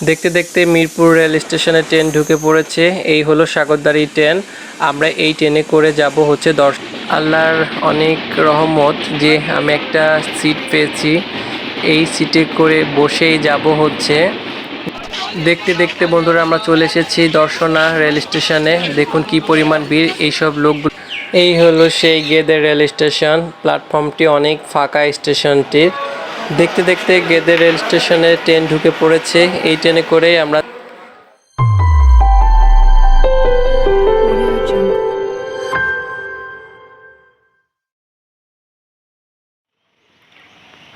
দেখতে দেখতে মিরপুর রেল স্টেশনে ট্রেন ঢুকে পড়েছে। এই হলো সাগরদারি ট্রেন। আমরা এই ট্রেনে করে যাব হচ্ছে দশ আল্লাহর অনেক রহমত যে আমি একটা সিট পেয়েছি। এই সিটে করে বসেই যাব হচ্ছে। দেখতে দেখতে বন্ধুরা আমরা চলে এসেছি দর্শনা রেল স্টেশনে। দেখুন কি পরিমাণ ভিড় এইসব লোকগুলো। এই হলো সেই গেদে রেল স্টেশন। প্ল্যাটফর্মটি অনেক ফাঁকা স্টেশনটির। দেখতে দেখতে গেদে রেল স্টেশনে ট্রেন ঢুকে পড়েছে। এই ট্রেনে করেই আমরা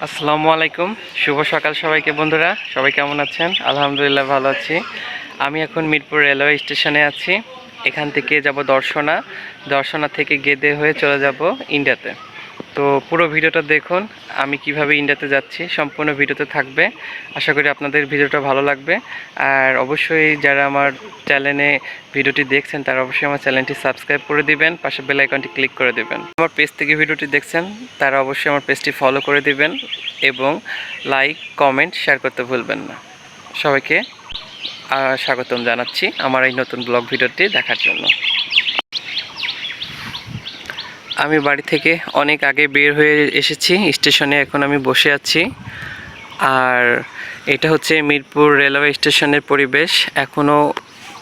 আসসালামু আলাইকুম। শুভ সকাল সবাইকে বন্ধুরা। সবাই কেমন আছেন? আলহামদুলিল্লাহ ভালো আছি। আমি এখন মিরপুর রেলওয়ে স্টেশনে আছি। এখান থেকে যাব দর্শনা। দর্শনা থেকে গেদে হয়ে চলে যাব ইন্ডিয়াতে। তো পুরো ভিডিওটা দেখুন, আমি কীভাবে ইন্ডিয়াতে যাচ্ছি, সম্পূর্ণ ভিডিওতে থাকবে। আশা করি আপনাদের ভিডিওটা ভালো লাগবে। আর অবশ্যই যারা আমার চ্যানেলে ভিডিওটি দেখছেন, তারা অবশ্যই আমার চ্যানেলটি সাবস্ক্রাইব করে দিবেন, পাশে বেল আইকনটি ক্লিক করে দিবেন। আমার পেজ থেকে ভিডিওটি দেখছেন, তারা অবশ্যই আমার পেজটি ফলো করে দিবেন এবং লাইক কমেন্ট শেয়ার করতে ভুলবেন না। সবাইকে স্বাগতম জানাচ্ছি আমার এই নতুন ব্লগ ভিডিওটি দেখার জন্য। আমি বাড়ি থেকে অনেক আগে বের হয়ে এসেছি, স্টেশনে এখন আমি বসে আছি। আর এটা হচ্ছে মিরপুর রেলওয়ে স্টেশনের পরিবেশ এখনও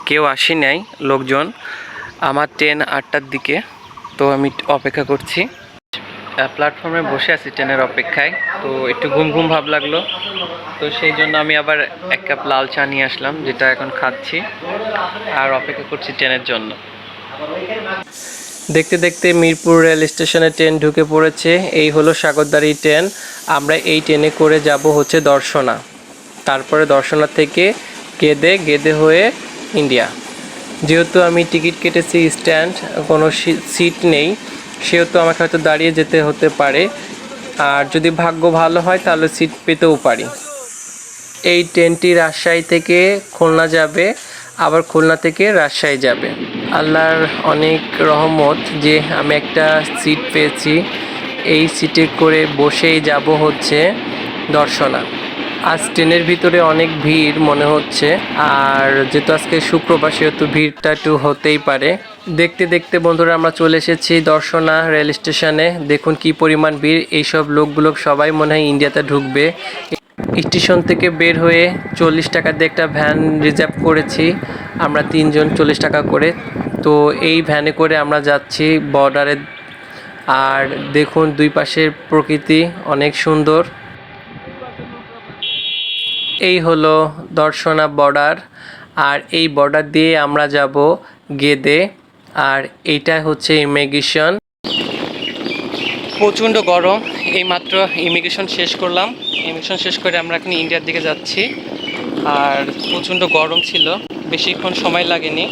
কেউ আসি নাই লোকজন। আমার ট্রেন আটটার দিকে, তো আমি অপেক্ষা করছি। প্ল্যাটফর্মে বসে আছি ট্রেনের অপেক্ষায়, তো একটু ঘুম ঘুম ভাব লাগল। তো সেই জন্য আমি আবার এক কাপ লাল চা নিয়ে আসলাম, যেটা এখন খাচ্ছি, আর অপেক্ষা করছি ট্রেনের জন্য। দেখতে দেখতে মিরপুর রেল স্টেশনে ট্রেন ঢুকে পড়েছে। এই হলো সাগরদারি ট্রেন। আমরা এই ট্রেনে করে যাব হচ্ছে দর্শনা। তারপরে দর্শনা থেকে গেদে গেদে হয়ে ইন্ডিয়া। যেহেতু আমি টিকিট কেটেছি স্ট্যান্ড, কোনো সিট নেই, সেহেতু আমাকে হয়তো দাঁড়িয়ে যেতে হতে পারে। আর যদি ভাগ্য ভালো হয়, তাহলে সিট পেতেও পারি। এই ট্রেনটি রাজশাহী থেকে খুলনা যাবে, আবার খুলনা থেকে রাজশাহী যাবে। আল্লাহর অনেক রহমত যে আমি একটা সিট পেয়েছি। এই সিটে করে বসেই যাব হচ্ছে দর্শনা। আজ ট্রেনের ভিতরে অনেক ভিড় মনে হচ্ছে, আর যেহেতু আজকে শুক্রবার, সেহেতু ভিড়টা একটু হতেই পারে। দেখতে দেখতে বন্ধুরা, আমরা চলে এসেছি দর্শনা রেল স্টেশনে। দেখুন কি পরিমাণ ভিড়। এইসব লোকগুলো সবাই মনে হয় ইন্ডিয়াতে ঢুকবে। স্টেশন থেকে বের হয়ে চল্লিশ টাকা দিয়ে একটা ভ্যান রিজার্ভ করেছি। আমরা তিনজন চল্লিশ টাকা করে। তো এই ভ্যানে করে আমরা যাচ্ছি বর্ডারে আর দেখুন দুই পাশের প্রকৃতি অনেক সুন্দর। এই হলো দর্শনা বর্ডার আর এই বর্ডার দিয়ে আমরা যাব গেদে। আর এইটা হচ্ছে ইমিগ্রেশন প্রচণ্ড গরম। এইমাত্র ইমিগ্রেশন শেষ করলাম। ইমিগ্রেশন শেষ করে আমরা এখন ইন্ডিয়ার দিকে যাচ্ছি। আর প্রচণ্ড গরম ছিল, বেশিক্ষণ সময় লাগেনি।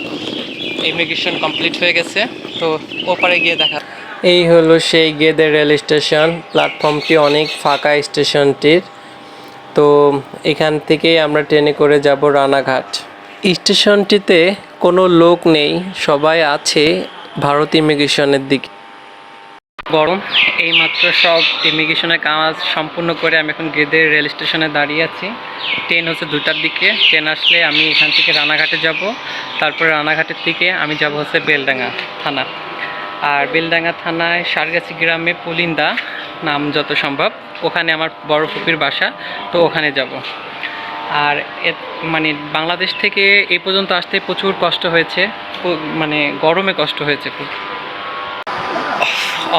ইমিগ্রেশন কমপ্লিট হয়ে গেছে, তো ওপারে গিয়ে দেখা। এই হলো সেই গেদে রেল স্টেশন, প্ল্যাটফর্মটি অনেক ফাঁকা স্টেশনটির। তো এখান থেকেই আমরা ট্রেনে করে যাব রানাঘাট। স্টেশনটিতে কোনো লোক নেই, সবাই আছে ভারত ইমিগ্রেশনের দিকে গরম। এইমাত্র সব ইমিগ্রেশনের কাজ সম্পূর্ণ করে আমি এখন গেদে রেল স্টেশনে দাঁড়িয়ে আছি। ট্রেন হচ্ছে দুটার দিকে। ট্রেন আসলে আমি এখান থেকে রানাঘাটে যাব। তারপরে রানাঘাটের থেকে আমি যাব হচ্ছে বেলডাঙ্গা থানা। আর বেলডাঙ্গা থানায় সারগাছি গ্রামে পুলিন্দা নাম যত সম্ভব। ওখানে আমার বড় ফুপির বাসা, তো ওখানে যাব। আর এ- মানে বাংলাদেশ থেকে এই পর্যন্ত আসতে প্রচুর কষ্ট হয়েছে। মানে গরমে কষ্ট হয়েছে খুব।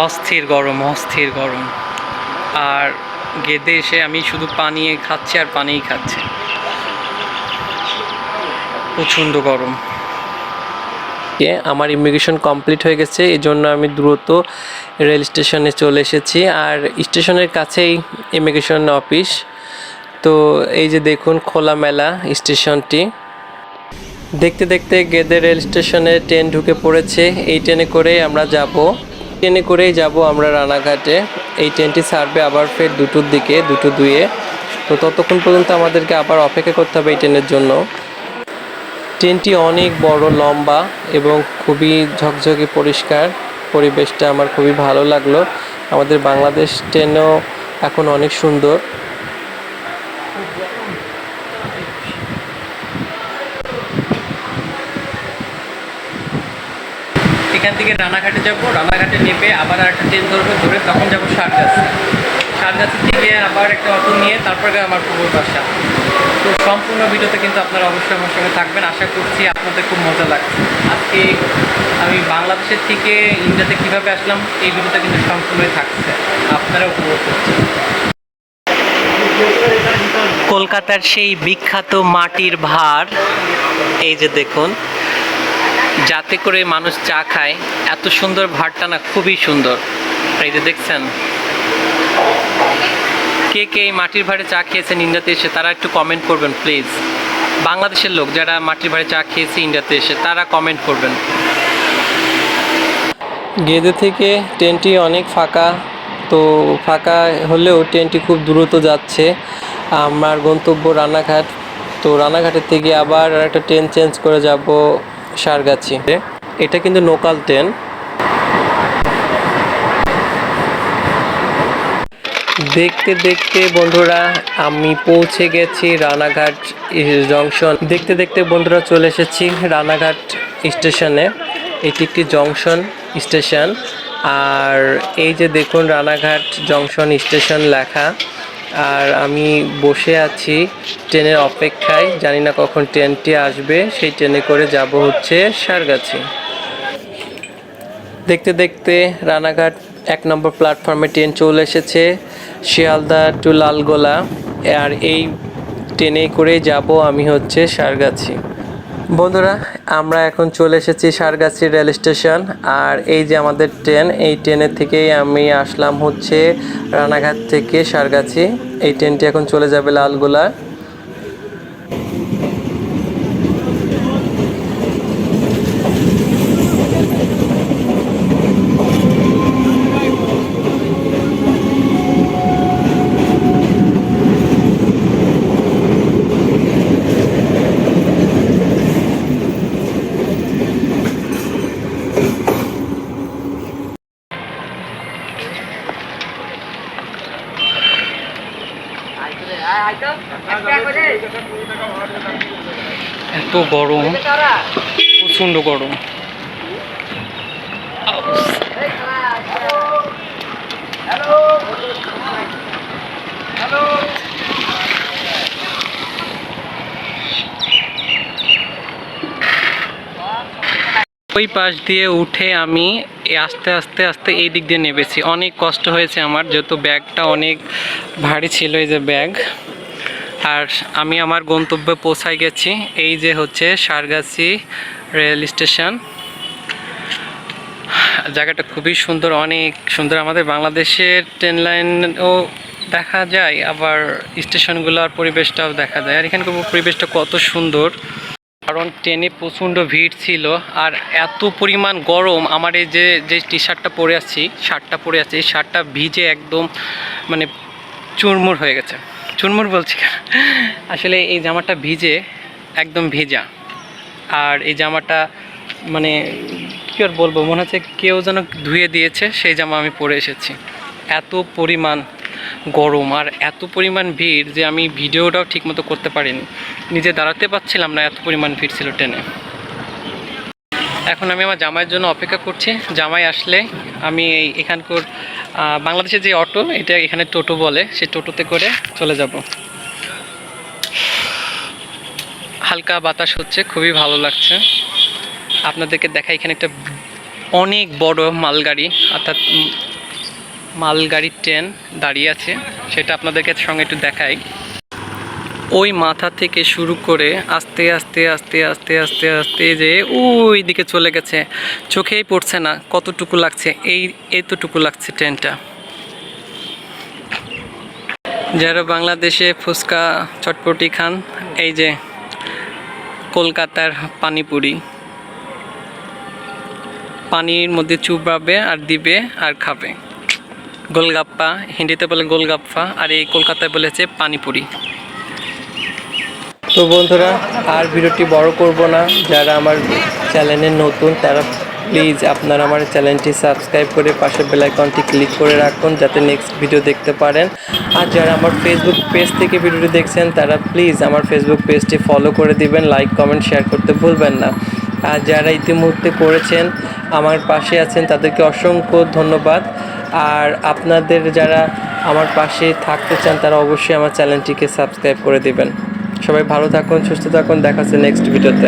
অস্থির গরম অস্থির গরম। আর গেদে এসে আমি শুধু পানি খাচ্ছি আর পানিই খাচ্ছি। প্রচণ্ড গরম। আমার ইমিগ্রেশন কমপ্লিট হয়ে গেছে এই জন্য আমি দ্রুত রেল স্টেশনে চলে এসেছি। আর স্টেশনের কাছেই ইমিগ্রেশন অফিস তো এই যে দেখুন খোলামেলা স্টেশনটি দেখতে দেখতে গেদে রেল স্টেশনে ট্রেন ঢুকে পড়েছে। এই ট্রেনে করেই আমরা যাব। ট্রেনে করেই যাব আমরা রানাঘাটে। এই ট্রেনটি ছাড়বে আবার ফের দুটোর দিকে, দুটো দুয়ে তো ততক্ষণ পর্যন্ত আমাদেরকে আবার অপেক্ষা করতে হবে এই ট্রেনের জন্য। ট্রেনটি অনেক বড়, লম্বা এবং খুবই ঝকঝকে পরিষ্কার। পরিবেশটা আমার খুবই ভালো লাগল। আমাদের বাংলাদেশ ট্রেনও এখন অনেক সুন্দর। এখান থেকে রানাঘাটে যাব, রানাঘাটে নেবে আবার একটা ট্রেন ধরবো, ধরে তখন যাব সারগাছি। সারগাছি থেকে আবার একটা অটো নিয়ে তারপরে আমার পুকুর বাসা। তো সম্পূর্ণ ভিডিওতে কিন্তু আপনারা অবশ্যই আমার সঙ্গে থাকবেন। আশা করছি আপনাদের খুব মজা লাগছে। আজকে আমি বাংলাদেশের থেকে ইন্ডিয়াতে কীভাবে আসলাম, এই ভিডিওটা কিন্তু সম্পূর্ণই থাকছে। আপনারা উপভোগ করছেন। কলকাতার সেই বিখ্যাত মাটির ভার, এই যে দেখুন যাতে করে মানুষ চা খায়, এত সুন্দর ভারটা না খুবই সুন্দর। এই যে দেখছেন, কে কে এই মাটির ভাড়ে চা খেয়েছেন ইন্ডিয়াতে এসে তারা একটু কমেন্ট করবেন প্লিজ বাংলাদেশের লোক যারা মাটির ভাড়ে চা খেয়েছে ইন্ডিয়াতে এসে, তারা কমেন্ট করবেন। গেদে থেকে ট্রেনটি অনেক ফাঁকা, তো ফাঁকা হলেও ট্রেনটি খুব দ্রুত যাচ্ছে। আমার গন্তব্য রানাঘাট, তো রানাঘাটের থেকে আবার একটা ট্রেন চেঞ্জ করে যাব সারগাছি। এটা কিন্তু লোকাল ট্রেন। দেখতে দেখতে বন্ধুরা, আমি পৌঁছে গেছি রানাঘাট জংশন। দেখতে দেখতে বন্ধুরা চলে এসেছি রানাঘাট স্টেশনে। এটি একটি জংশন স্টেশন। আর এই যে দেখুন রানাঘাট জংশন স্টেশন লেখা। আর আমি বসে আছি ট্রেনের অপেক্ষায়। জানি না কখন ট্রেনটি আসবে। সেই ট্রেনে করে যাব হচ্ছে সারগাছি। দেখতে দেখতে রানাঘাট এক নম্বর প্ল্যাটফর্মে ট্রেন চলে এসেছে শিয়ালদা টু লালগোলা। আর এই ট্রেনে করে যাব আমি হচ্ছে সারগাছি। বন্ধুরা, আমরা এখন চলে এসেছি সারগাছি রেল স্টেশন, আর এই যে আমাদের ট্রেন, এই ট্রেনের থেকেই আমি আসলাম হচ্ছে রানাঘাট থেকে সারগাছি। এই ট্রেনটি এখন চলে যাবে লালগোলা। এত গরম, প্রচণ্ড গরম। ওই পাশ দিয়ে উঠে আমি আস্তে আস্তে আস্তে এই দিক দিয়ে নেমেছি। অনেক কষ্ট হয়েছে আমার, যেহেতু ব্যাগটা অনেক ভারী ছিল, এই যে ব্যাগ। আর আমি আমার গন্তব্যে পৌঁছায় গেছি, এই যে হচ্ছে সারগাছি রেল স্টেশন। জায়গাটা খুবই সুন্দর, অনেক সুন্দর। আমাদের বাংলাদেশের ট্রেন লাইনও দেখা যায়, আবার স্টেশনগুলোর পরিবেশটাও দেখা যায়। আর এখানকার পরিবেশটা কত সুন্দর। কারণ ট্রেনে প্রচণ্ড ভিড় ছিল, আর এত পরিমাণ গরম। আমার এই যে যে টি শার্টটা পরে আছি, শার্টটা পরে আছি, এই শার্টটা ভিজে একদম মানে চুরমুর হয়ে গেছে। চুরমুর বলছি? আসলে এই জামাটা ভিজে একদম ভেজা। আর এই জামাটা মানে কী আর বলব, মনে হচ্ছে কেউ যেন ধুয়ে দিয়েছে, সেই জামা আমি পরে এসেছি। এত পরিমাণ গরম আর এত পরিমাণ ভিড় যে আমি ভিডিওটাও ঠিকমতো করতে পারিনি। নিজে দাঁড়াতে পারছিলাম না, এত পরিমাণ ভিড় ছিল ট্রেনে এখন আমি আমার জামাইয়ের জন্য অপেক্ষা করছি। জামাই আসলে আমি এই এখানকার আহ, বাংলাদেশের যে অটো এটা এখানে টোটো বলে সেই টোটোতে করে চলে যাব। হালকা বাতাস হচ্ছে খুবই ভালো লাগছে। আপনাদেরকে দেখা এখানে একটা অনেক বড় মালগাড়ি অর্থাৎ মালগাড়ির ট্রেন দাঁড়িয়ে আছে। সেটা আপনাদেরকে সঙ্গে একটু দেখাই। ওই মাথা থেকে শুরু করে আস্তে আস্তে আস্তে আস্তে আস্তে আস্তে যে ওই দিকে চলে গেছে। চোখেই পড়ছে না, কতটুকু লাগছে? এই, এতটুকু লাগছে ট্রেনটা। যারা বাংলাদেশে ফুচকা চটপটি খান, এই যে কলকাতার পানিপুরি। পানির মধ্যে চুবাবে আর দিবে আর খাবে। গোলগাপ্পা, হিন্দিতে বলে গোলগাপ্পা, আর এই কলকাতায় বলেছে পানিপুরি। তো বন্ধুরা, আর ভিডিওটি বড় করব না। যারা আমার চ্যানেলে নতুন, তারা প্লিজ আপনারা আমার চ্যানেলটি সাবস্ক্রাইব করে পাশে বেল আইকনটি ক্লিক করে রাখুন, যাতে নেক্সট ভিডিও দেখতে পারেন। আর যারা আমার ফেসবুক পেজ থেকে ভিডিওটি দেখছেন, তারা প্লিজ আমার ফেসবুক পেজটি ফলো করে দিবেন লাইক কমেন্ট শেয়ার করতে ভুলবেন না। আর যারা ইতিমধ্যে করেছেন, আমার পাশে আছেন, তাদেরকে অসংখ্য ধন্যবাদ। আর আপনাদের যারা আমার পাশে থাকতে চান, তারা অবশ্যই আমার চ্যানেলটিকে সাবস্ক্রাইব করে দিবেন। সবাই ভালো থাকুন সুস্থ থাকুন দেখা হচ্ছে নেক্সট ভিডিওতে